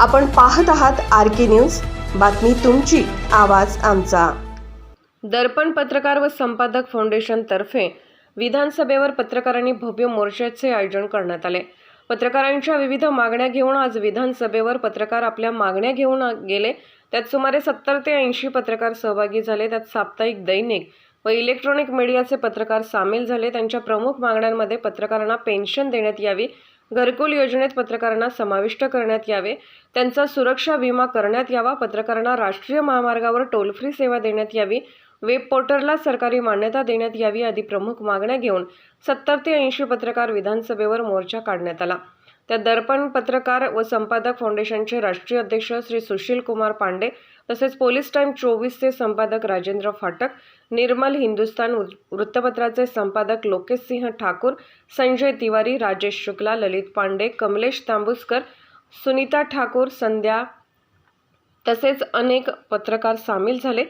आपण पाहत आहात आर के न्यूज. बातमी तुमची आवाज आमचा. दर्पण पत्रकार व संपादक फाउंडेशन तर्फे विधानसभेवर पत्रकारांनी भव्य मोर्चाचे आयोजन करण्यात आले. पत्रकारांच्या विविध मागण्या घेऊन आज विधानसभेवर पत्रकार आपल्या मागण्या घेऊन गेले. त्यात सुमारे सत्तर ते ऐंशी पत्रकार सहभागी झाले. त्यात साप्ताहिक दैनिक व इलेक्ट्रॉनिक मीडियाचे पत्रकार सामील झाले. त्यांच्या प्रमुख मागण्यांमध्ये पत्रकारांना पेन्शन देण्यात यावी घरकुल योजनेत पत्रकारांना समाविष्ट करण्यात यावे त्यांचा सुरक्षा विमा करण्यात यावा पत्रकारांना राष्ट्रीय महामार्गावर टोल फ्री सेवा देण्यात यावी वेब पोर्टलला सरकारी मान्यता देण्यात यावी आदी प्रमुख मागण्या घेऊन सत्तर ते ऐंशी पत्रकार विधानसभेवर मोर्चा काढण्यात आला. त्या दर्पण पत्रकार व संपादक फाउंडेशनचे राष्ट्रीय अध्यक्ष श्री सुशील कुमार पांडे तसेच पोलीस टाईम चोवीसचे संपादक राजेंद्र फाटक निर्मल हिंदुस्तान वृ- वृत्तपत्राचे संपादक लोकेश सिंह ठाकूर संजय तिवारी राजेश शुक्ला ललित पांडे कमलेश तांबुसकर सुनीता ठाकूर संध्या तसेच अनेक पत्रकार सामील झाले.